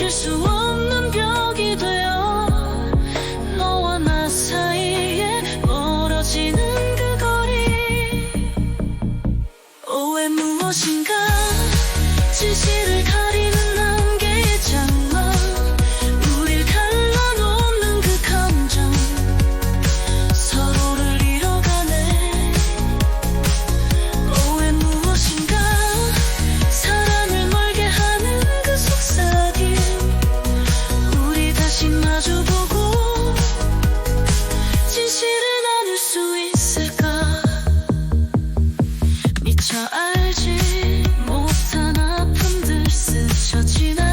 这是我 알지 못한 아픔들 스쳐 지나